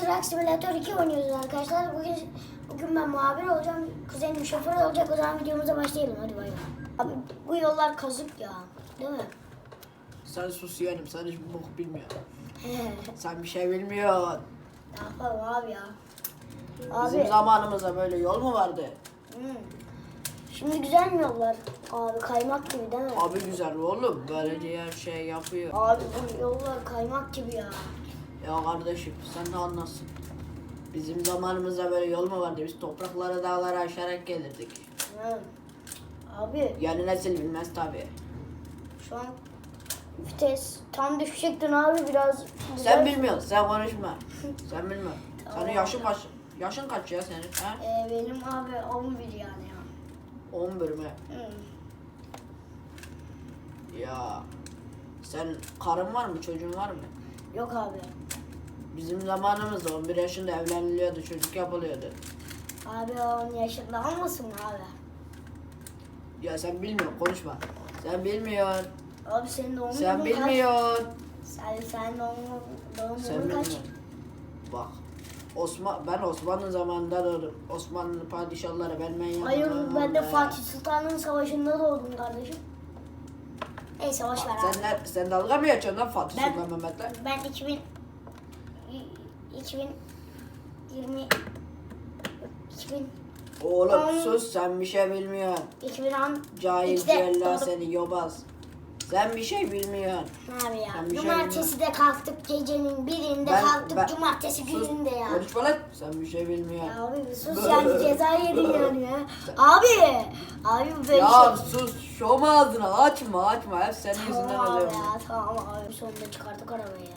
Gladiator 2 oynuyoruz arkadaşlar. Bugün bugün ben muhabir olacağım. Kuzenim şoför olacak. O zaman videomuza başlayalım. Hadi bay bay. Abi bu yollar kazık ya. Değil mi? Sen sus yeğenim sen hiç bok bilmiyorsun. Sen bir şey bilmiyorsun. ne yapalım abi ya? Bizim Abi. zamanımızda böyle yol mu vardı? hmm. Şimdi güzel mi yollar? Abi kaymak gibi değil mi? Abi güzel oğlum. Belediye her şey yapıyor. Abi bu yollar kaymak gibi ya. Ya kardeşim sen ne anlarsın? Bizim zamanımızda böyle yol mu vardı? Biz topraklara dağlara aşarak gelirdik. Hı. Abi Yeni nesil bilmez tabi. şu an vites tam düşecektin abi biraz. Sen bilmiyorsun, sen konuşma. Sen bilmiyorsun. Senin yaşın kaç? Yaşın kaç ya senin? Ha? Ee, benim abi 11 yani ya. 11 mi? Hı. Ya sen karın var mı, çocuğun var mı? Yok abi. Bizim zamanımızda 11 yaşında evleniliyordu, çocuk yapılıyordu. Abi onun yaşında olmasın abi? Ya sen bilmiyorsun, konuşma. Sen bilmiyorsun. Abi senin doğum Sen günün kaç? bilmiyorsun. Sen, sen doğum, doğum Sen günün kaç? bilmiyorsun. Bak. Osman, ben Osmanlı zamanında doğdum. Osmanlı padişahları benim en Hayır ben de. Fatih Sultan'ın savaşında doğdum kardeşim. Neyse boş ver abi. Sen, ne, sen dalga mı geçiyorsun lan Fatih Ben- Sultan Mehmet'le? Ben 2000 2020 2000 Oğlum Ay. sus sen bir şey bilmiyorsun. 2010 Cahil İkide cella seni yobaz. Sen bir şey bilmiyorsun. Abi ya. Ben bir şey Cumartesi de kalktık gecenin birinde Ben- kalktık ben- cumartesi Sus, gününde ya. Konuşma lan. Sen bir şey bilmiyorsun. Ya abi bir sus yani ceza yedin yani ya. Abi. Abi bu böyle Ya şey. sus şom ağzını açma açma hep senin yüzünden Tamam oluyor. ya tamam abi sonunda çıkardık arabayı ya.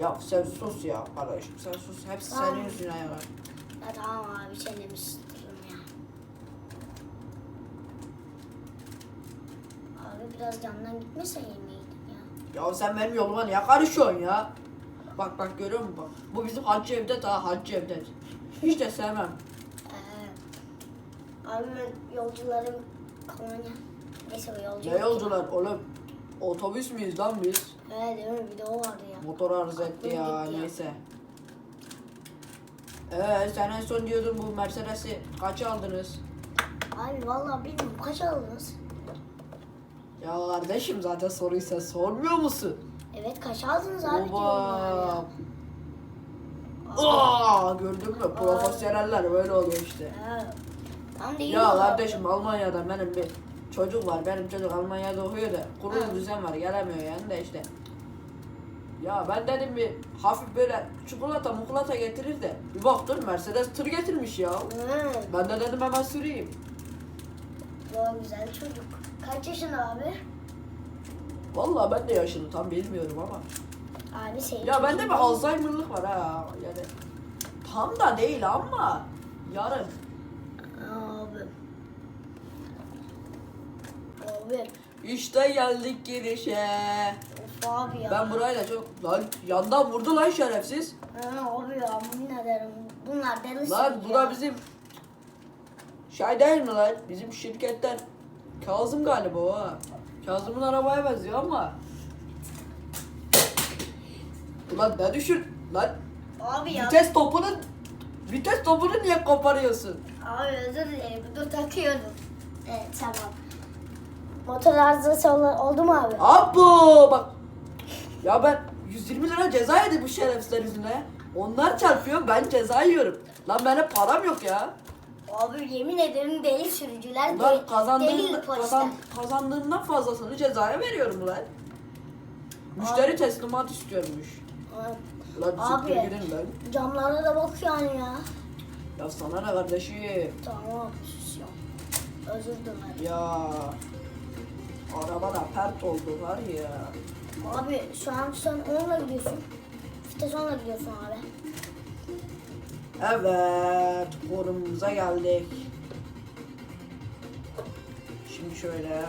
Ya sen sus ya kardeşim sen sus hepsi Tamam. senin yüzünden ya. Ya tamam abi çenemi ısıtırım ya. Abi biraz yandan gitmesen yemeğiydim ya. Ya sen benim yoluma niye karışıyorsun ya? Bak bak görüyor musun bak. Bu bizim Hacı Evdet ha Hacı Evdet. Hiç de sevmem. Ee, abi ben yolcularım kolonya. Neyse o yolcu. Ne yolcular oğlum? Otobüs müyüz lan biz? Evet değil mi bir de o vardı ya. Motor arıza etti Aklım ya gitti ya. neyse. Ee sen en son diyordun bu Mercedes'i kaça aldınız? Abi vallahi bilmiyorum kaç aldınız? Ya kardeşim zaten soruyu sen sormuyor musun? Evet kaç aldınız abi diyorum ya. Oba! Aa, gördün mü? Profesyoneller böyle oluyor işte. Ha. Tam değil Ya kardeşim Almanya'da benim bir çocuk var. Benim çocuk Almanya'da okuyor da kurulu düzen var. Gelemiyor yani de işte. Ya ben dedim bir hafif böyle çikolata mukulata getirir de bir baktım Mercedes tır getirmiş ya. Hı. Ben de dedim hemen süreyim. Ya güzel çocuk. Kaç yaşında abi? Vallahi ben de yaşını tam bilmiyorum ama. Abi senin Ya bende bir Alzheimer'lık var ha. Yani tam da değil ama yarın. Abi. Abi. İşte geldik girişe. Of abi ya. Ben burayla çok lan yandan vurdu lan şerefsiz. Ha, abi ya bu ne derim. Bunlar deli Lan bu da bizim şey değil mi lan? Bizim şirketten Kazım galiba o ha. Kazım'ın arabaya benziyor ama. Ulan ne düşün lan? Abi ya. Vites topunun vites topunu niye koparıyorsun? Abi özür dilerim. Dur takıyordum. Evet tamam. Motor arızası ol- oldu mu abi? Abo bak. Ya ben 120 lira ceza yedim bu şerefsizler yüzüne. Onlar çarpıyor ben ceza yiyorum. Lan benim param yok ya. Abi yemin ederim deli sürücüler Ulan de, deli polisler. kazan, kazandığından fazlasını cezaya veriyorum ulan. Müşteri teslimat istiyormuş. Abi, Ulan Abi. lan. Camlara da bak yani ya. Ya sana ne kardeşim? Tamam sus ya. Özür dilerim. Ya araba da pert oldu var ya. Abi şu an sen onunla gidiyorsun. Vites onunla gidiyorsun abi. Evet konumumuza geldik. Şimdi şöyle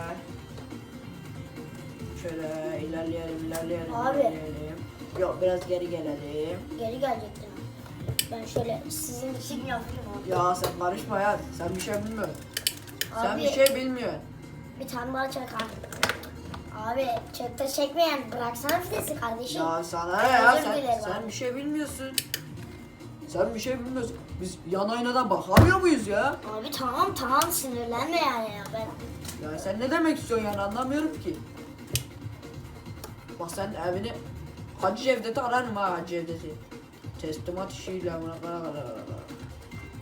şöyle ilerleyelim ilerleyelim Abi. ilerleyelim. Yok biraz geri gelelim. Geri gelecektin. Ben şöyle sizin için yapayım abi. Ya sen karışma ya. Sen bir şey bilmiyorsun. Sen Abi. bir şey bilmiyorsun. Bir tane daha çek abi. Abi çekte çekmeyen bıraksana vitesi kardeşim. Ya sana ne ya? Özür Sen, dilerim sen abi. bir şey bilmiyorsun. Sen bir şey bilmiyorsun. Biz yan aynadan bakamıyor muyuz ya? Abi tamam tamam sinirlenme yani ya ben. Ya sen ne demek istiyorsun yani anlamıyorum ki. Bak sen evini Hacı Cevdet'i ararım ha Hacı Cevdet'i. Teslimat işiyle buna kara.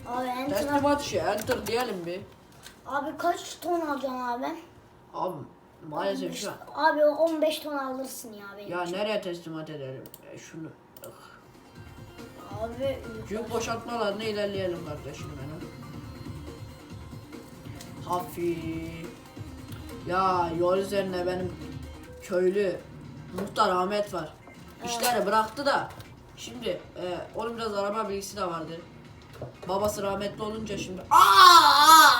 Abi enter. Teslimat işi enter diyelim bir. Abi kaç ton alacaksın abi? Abi maalesef şu an. Abi 15 ton alırsın ya benim Ya için. nereye teslimat edelim? E şunu. ıh. Abi Yük boşaltmalarına ilerleyelim kardeşim benim. Hafif. Ya yol üzerine benim köylü muhtar Ahmet var. İşleri bıraktı da şimdi e, onun biraz araba bilgisi de vardı. Babası rahmetli olunca şimdi aa,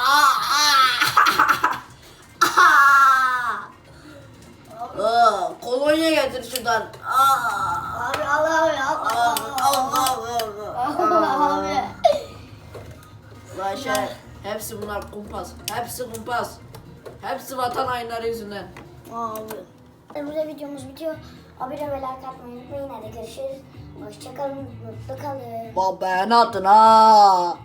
Kolonya getir şuradan. Aa. Abi al abi al al al. al. Abi. Lan şey, hepsi bunlar kumpas. Hepsi kumpas. Hepsi vatan hainleri yüzünden. Abi. Burada videomuz bitiyor. Abone ve like atmayı unutmayın. Hadi görüşürüz. Hoşçakalın. Mutlu kalın. Baba ben atın ha.